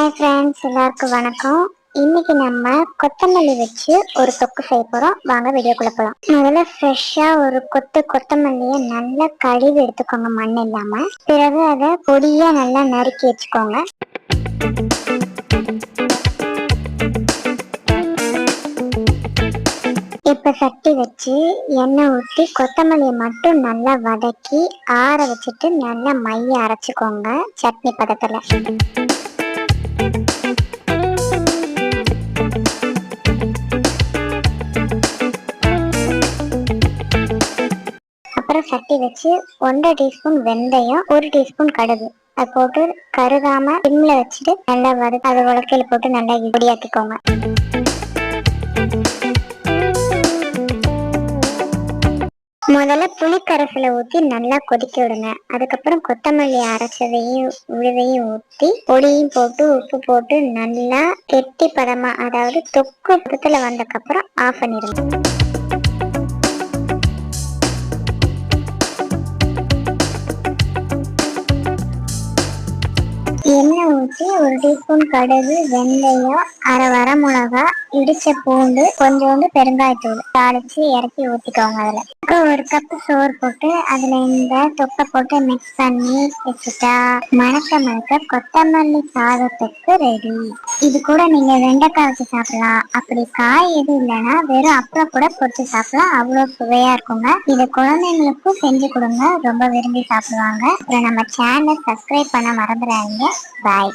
Hi friends எல்லாருக்கும் வணக்கம். இன்னைக்கு நம்ம கொத்தமல்லி வச்சு ஒரு தொக்கு செய்ய போகிறோம் வாங்க வீடியோக்குள்ளே போகலாம் முதல்ல ஃப்ரெஷ்ஷாக ஒரு கொத்து கொத்தமல்லியை நல்லா கழுவி எடுத்துக்கோங்க மண் இல்லாமல் பிறகு அதை பொடியாக நல்லா நறுக்கி வச்சுக்கோங்க. இப்போ சட்டி வச்சு எண்ணெய் ஊற்றி கொத்தமல்லியை மட்டும் நல்லா வதக்கி ஆற வச்சுட்டு நல்லா மைய அரைச்சிக்கோங்க சட்னி பதத்தில். அப்புறம் சட்டி வச்சு ஒன்றரை டீஸ்பூன் வெந்தயம் ஒரு டீஸ்பூன் கடுகு. அது போட்டு கருகாம சிம்ல வச்சுட்டு நல்லா வறு அதை உலக்கையில போட்டு நல்லா இப்படியாக்கிக்கோங்க முதல்ல புளிக்கரசில ஊத்தி நல்லா கொதிக்க விடுங்க. அதுக்கப்புறம் கொத்தமல்லி அரைச்சதையும் உழுதையும் ஊத்தி பொடியும் போட்டு உப்பு போட்டு நல்லா கெட்டி பதமா அதாவது தொக்கு பதத்துல வந்ததுக்கப்புறம் ஆஃப் பண்ணிடுங்க எண்ணெய் ஊற்றி ஒரு டீஸ்பூன் கடுகு வெந்தயம் அரை வர மிளகா இடிச்ச பூண்டு கொஞ்சோண்டு பெருங்காயத்தூள் தாளிச்சு இறக்கி ஊற்றிக்கோங்க அதில். அப்புறம் ஒரு கப்பு சோறு போட்டு அதில் இந்த தொப்பை போட்டு மிக்ஸ் பண்ணி வச்சுட்டா மணக்க மணக்க கொத்தமல்லி சாதத்துக்கு ரெடி இது கூட நீங்கள் வெண்டைக்காய் வச்சு சாப்பிடலாம். அப்படி காய் எதுவும் இல்லைன்னா வெறும் அப்பளம் கூட பொரிச்சு சாப்பிடலாம். அவ்வளோ சுவையாக இருக்குங்க. இதை குழந்தைங்களுக்கும் செஞ்சு கொடுங்க. ரொம்ப விரும்பி சாப்பிடுவாங்க. அப்புறம் நம்ம சேனல் சப்ஸ்கிரைப் பண்ண மறந்துடாதீங்க. பாய்